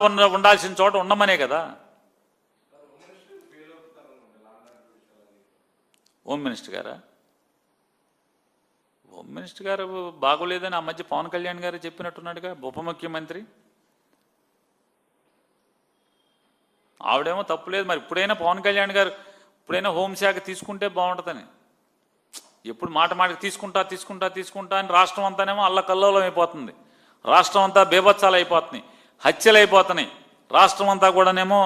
ఉండాల్సిన చోట ఉండమనే కదా. హోమ్ మినిస్టర్ గారా? హోమ్ మినిస్టర్ గారు బాగోలేదని ఆ మధ్య పవన్ కళ్యాణ్ గారు చెప్పినట్టున్నాడుగా ఉప ముఖ్యమంత్రి. ఆవిడేమో తప్పులేదు మరి ఇప్పుడైనా పవన్ కళ్యాణ్ గారు ఇప్పుడైనా హోంశాఖ తీసుకుంటే బాగుంటుందని. ఎప్పుడు మాట మాటకి తీసుకుంటా తీసుకుంటా తీసుకుంటా అని రాష్ట్రం అంతానేమో అల్లకల్లోలం అయిపోతుంది రాష్ట్రం అంతా బేభత్సాలు అయిపోతున్నాయి హత్యలు అయిపోతున్నాయి రాష్ట్రం అంతా కూడానేమో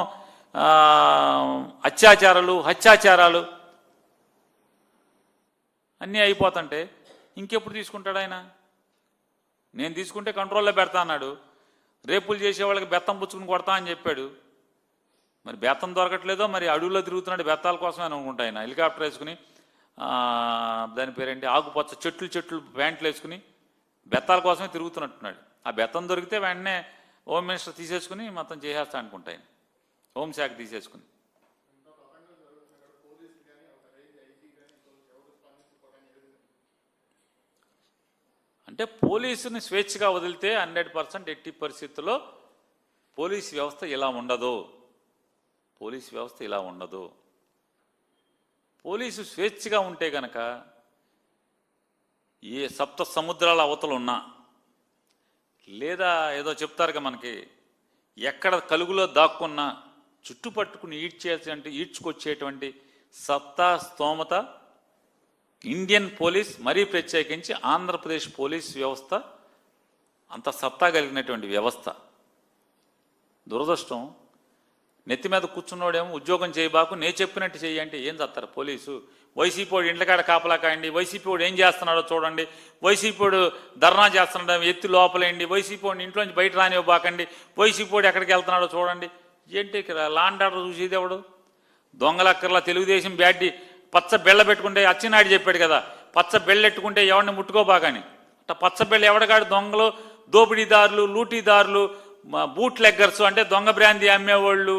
అత్యాచారాలు హత్యాచారాలు అన్నీ అయిపోతుంటే ఇంకెప్పుడు తీసుకుంటాడు ఆయన? నేను తీసుకుంటే కంట్రోల్లో పెడతా అన్నాడు. రేపులు చేసే వాళ్ళకి బెత్తం పుచ్చుకుని కొడతా అని చెప్పాడు. మరి బెత్తం దొరకట్లేదో మరి అడవుల్లో తిరుగుతున్నాడు బెత్తాల కోసమే అనుకుంటా ఆయన. హెలికాప్టర్ వేసుకుని దాని పేరేంటి? ఆకుపచ్చ చెట్లు చెట్లు ప్యాంట్లు వేసుకుని బెత్తాల కోసమే తిరుగుతున్నట్టున్నాడు. ఆ బెత్తం దొరికితే వెంటనే హోమ్ మినిస్టర్ తీసేసుకుని మొత్తం చేసేస్తా అనుకుంటా ఆయన. హోంశాఖ తీసేసుకుని. అంటే పోలీసుని స్వేచ్ఛగా వదిలితే హండ్రెడ్ పర్సెంట్ ఎట్టి పరిస్థితుల్లో పోలీస్ వ్యవస్థ ఇలా ఉండదు. పోలీస్ వ్యవస్థ ఇలా ఉండదు. పోలీసు స్వేచ్ఛగా ఉంటే గనక ఏ సప్త సముద్రాల అవతలు ఉన్నా లేదా ఏదో చెప్తారుగా మనకి ఎక్కడ కలుగులో దాక్కున్న చుట్టుపట్టుకుని ఈడ్చేటువంటి ఈడ్చుకొచ్చేటువంటి సత్తా స్తోమత ఇండియన్ పోలీస్ మరీ ప్రత్యేకించి ఆంధ్రప్రదేశ్ పోలీస్ వ్యవస్థ అంత సత్తా కలిగినటువంటి వ్యవస్థ. దురదృష్టం నెత్తి మీద కూర్చున్నోడేమో ఉద్యోగం చేయబాకు నే చెప్పినట్టు చెయ్యి అంటే ఏం చేస్తారు పోలీసు? వైసీపీ వాడు ఇండ్లకాడ కాపలా కాయండి వైసీపీ వాడు ఏం చేస్తున్నాడో చూడండి. వైసీపీ వాడు ధర్నా చేస్తున్నాడు ఎత్తి లోపలేయండి. వైసీపీ వాడిని ఇంట్లోంచి బయట రానివ్వబాకండి. వైసీపీ వాడు ఎక్కడికి వెళ్తున్నాడో చూడండి. ఏంటి ఇక్కడ లాండ్ ఆర్డర్ చూసేది ఎవడు? దొంగలక్కర్లా తెలుగుదేశం బ్యాడ్డి పచ్చ బెళ్ళ పెట్టుకుంటే అచ్చినాయుడు చెప్పాడు కదా పచ్చ బెళ్ళెట్టుకుంటే ఎవడిని ముట్టుకోబాకని. అట్ట పచ్చ బెళ్ళ ఎవడగాడు? దొంగలు దోపిడీదారులు లూటీదారులు బూట్ లెగ్గర్స్ అంటే దొంగ బ్రాంతి అమ్మేవాళ్ళు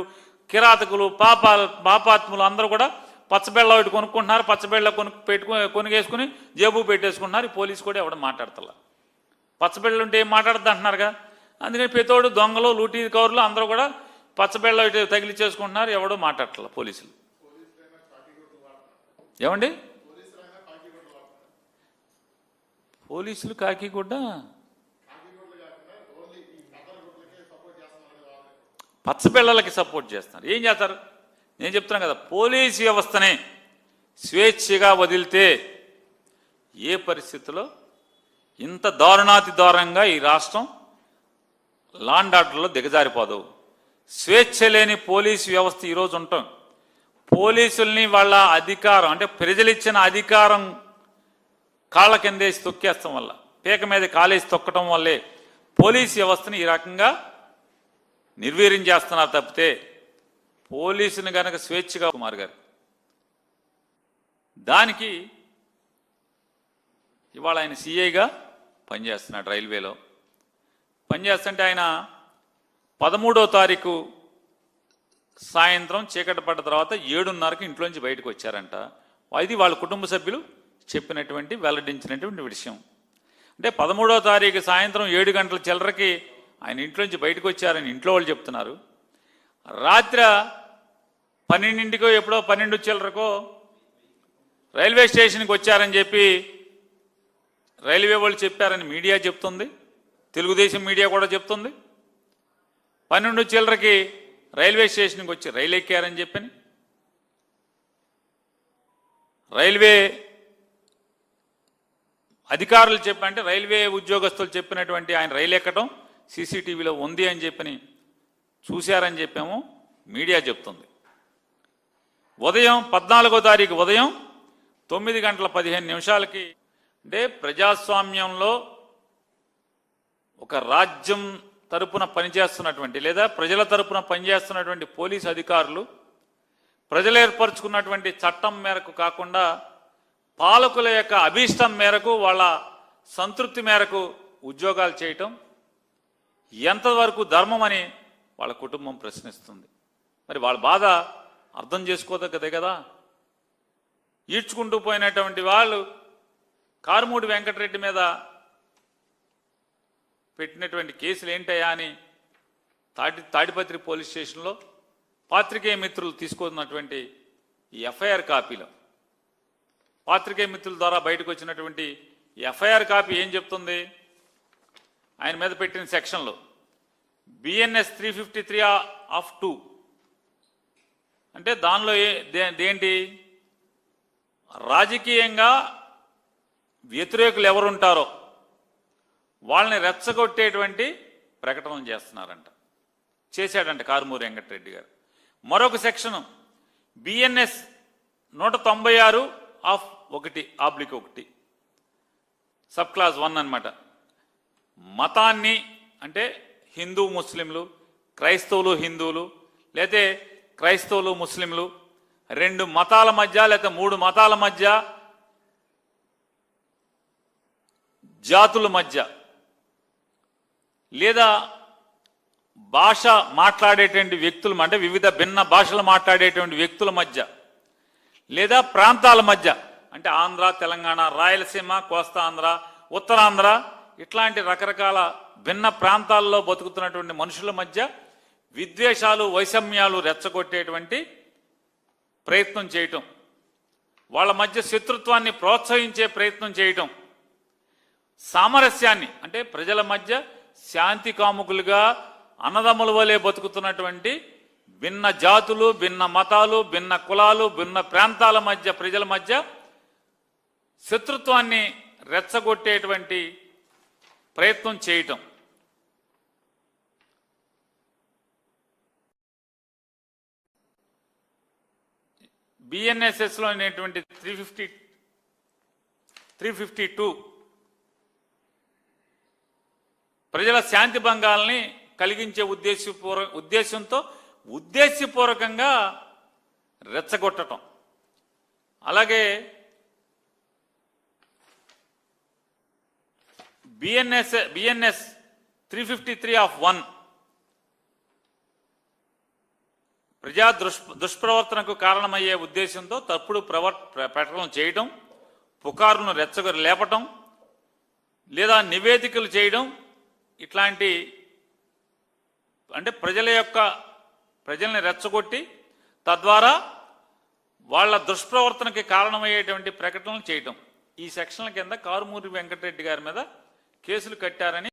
కిరాతకులు పాపాల పాపాత్ములు అందరూ కూడా పచ్చబెళ్ళ ఒకటి కొనుక్కుంటున్నారు పచ్చబెళ్ళ కొను పెట్టుకు కొనుగేసుకుని జేబు పెట్టేసుకుంటున్నారు. ఈ పోలీసు కూడా ఎవడ మాట్లాడతల? పచ్చబెళ్ళ ఉంటే ఏం మాట్లాడద్దు అంటున్నారుగా? అందుకని పెతోడు దొంగలు లూటీ కవర్లు అందరూ కూడా పచ్చబెళ్ళ ఒకటి తగిలిచ్చేసుకుంటున్నారు. ఎవడో మాట్లాడట్ల పోలీసులు? ఏమండి? పోలీసులు కాకి కూడా పచ్చపిల్లలకి సపోర్ట్ చేస్తారు ఏం చేస్తారు? నేను చెప్తున్నాను కదా పోలీస్ వ్యవస్థని స్వేచ్ఛగా వదిలితే ఏ పరిస్థితిలో ఇంత దారుణాతి దారుణంగా ఈ రాష్ట్రం లాండ్ ఆర్డర్లో దిగజారిపోదు. స్వేచ్ఛ లేని పోలీసు వ్యవస్థ ఈరోజు ఉంటాం. పోలీసుల్ని వాళ్ళ అధికారం అంటే ప్రజలిచ్చిన అధికారం కాళ్ళ కిందేసి తొక్కేస్తాం వల్ల పీక మీద కాలేసి తొక్కటం వల్లే పోలీస్ వ్యవస్థని ఈ రకంగా నిర్వీర్యం చేస్తున్నారు తప్పితే పోలీసుని కనుక స్వేచ్ఛగా కుమార్ గారు. దానికి ఇవాళ ఆయన సిఐగా పనిచేస్తున్నాడు రైల్వేలో. పనిచేస్తుంటే ఆయన పదమూడో తారీఖు సాయంత్రం చీకటి పడ్డ తర్వాత ఏడున్నరకు ఇంట్లోంచి బయటకు వచ్చారంట. ఇది వాళ్ళ కుటుంబ సభ్యులు చెప్పినటువంటి వెల్లడించినటువంటి విషయం. అంటే పదమూడో తారీఖు సాయంత్రం ఏడు గంటల చిల్లరకి ఆయన ఇంట్లోంచి బయటకు వచ్చారని ఇంట్లో వాళ్ళు చెప్తున్నారు. రాత్రి పన్నెండింటికో ఎప్పుడో పన్నెండు చిల్లరకో రైల్వే స్టేషన్కి వచ్చారని చెప్పి రైల్వే వాళ్ళు చెప్పారని మీడియా చెప్తుంది. తెలుగుదేశం మీడియా కూడా చెప్తుంది. పన్నెండు చిల్లరకి రైల్వే స్టేషన్కి వచ్చి రైలు ఎక్కారని చెప్పని రైల్వే అధికారులు చెప్పంటే రైల్వే ఉద్యోగస్తులు చెప్పినటువంటి ఆయన రైలు ఎక్కడం సీసీటీవీలో ఉంది అని చెప్పని చూశారని చెప్పాము మీడియా చెప్తుంది. ఉదయం పద్నాలుగో తారీఖు ఉదయం తొమ్మిది గంటల పదిహేను నిమిషాలకి అంటే ప్రజాస్వామ్యంలో ఒక రాజ్యం తరపున పనిచేస్తున్నటువంటి లేదా ప్రజల తరపున పనిచేస్తున్నటువంటి పోలీస్ అధికారులు ప్రజలు ఏర్పరచుకున్నటువంటి చట్టం మేరకు కాకుండా పాలకుల యొక్క అభీష్టం మేరకు వాళ్ళ సంతృప్తి మేరకు ఉద్యోగాలు చేయటం ఎంతవరకు ధర్మం అని వాళ్ళ కుటుంబం ప్రశ్నిస్తుంది. మరి వాళ్ళ బాధ అర్థం చేసుకోదగ్గదే కదా. ఈడ్చుకుంటూ పోయినటువంటి వాళ్ళు కారుమూడి వెంకటరెడ్డి మీద పెట్టినటువంటి కేసులు ఏంటయా అని తాటి తాడిపత్రి పోలీస్ స్టేషన్లో పాత్రికేయ మిత్రులు తీసుకున్నటువంటి ఈ ఎఫ్ఐఆర్ కాపీలో. పాత్రికేయ మిత్రుల ద్వారా బయటకు వచ్చినటువంటి ఎఫ్ఐఆర్ కాపీ ఏం చెప్తుంది? ఆయన మీద పెట్టిన సెక్షన్లో. BNS three fifty three of two అంటే దానిలో ఏ దే- దేంటి? రాజకీయంగా వ్యతిరేకులు ఎవరుంటారో వాళ్ళని రెచ్చగొట్టేటువంటి ప్రకటనలు చేస్తున్నారంట. చేశాడంట కారుమూరి వెంకటరెడ్డి గారు. మరొక సెక్షను బిఎన్ఎస్ నూట తొంభై ఆరు ఆఫ్ ఒకటి ఆబ్లిక్ ఒకటి. సబ్ క్లాస్ వన్ అన్నమాట. మతాన్ని అంటే హిందూ ముస్లింలు క్రైస్తవులు హిందువులు లేతే క్రైస్తవులు ముస్లింలు రెండు మతాల మధ్య లేక మూడు మతాల మధ్య జాతుల మధ్య లేదా భాష మాట్లాడేటువంటి వ్యక్తుల అంటే వివిధ భిన్న భాషలు మాట్లాడేటువంటి వ్యక్తుల మధ్య లేదా ప్రాంతాల మధ్య అంటే ఆంధ్ర తెలంగాణ రాయలసీమ కోస్తా ఆంధ్ర ఉత్తరాంధ్ర ఇట్లాంటి రకరకాల భిన్న ప్రాంతాల్లో బతుకుతున్నటువంటి మనుషుల మధ్య విద్వేషాలు వైషమ్యాలు రెచ్చగొట్టేటువంటి ప్రయత్నం చేయటం వాళ్ళ మధ్య శత్రుత్వాన్ని ప్రోత్సహించే ప్రయత్నం చేయటం సామరస్యాన్ని అంటే ప్రజల మధ్య శాంతి కాముకులుగా అన్నదమ్ముల వలె బతుకుతున్నటువంటి భిన్న జాతులు భిన్న మతాలు భిన్న కులాలు భిన్న ప్రాంతాల మధ్య ప్రజల మధ్య శత్రుత్వాన్ని రెచ్చగొట్టేటువంటి ప్రయత్నం చేయటం. బిఎన్ఎస్ఎస్లో అనేటువంటి three fifty three fifty two ప్రజల శాంతి భంగాల్ని కలిగించే ఉద్దేశపూర్వ ఉద్దేశంతో ఉద్దేశపూర్వకంగా రెచ్చగొట్టటం. అలాగే BNS BNS three fifty three of one ప్రజా దుష్ దుష్ప్రవర్తనకు కారణమయ్యే ఉద్దేశంతో తప్పుడు ప్రవర్ ప్రకటనలు చేయడం పుకారును రెచ్చగొరి లేపటం లేదా నివేదికలు చేయడం ఇట్లాంటి అంటే ప్రజల యొక్క ప్రజల్ని రెచ్చగొట్టి తద్వారా వాళ్ళ దుష్ప్రవర్తనకి కారణమయ్యేటువంటి ప్రకటనలు చేయటం. ఈ సెక్షన్ల కింద కారుమూరి వెంకటరెడ్డి గారి మీద కేసులు కట్టారని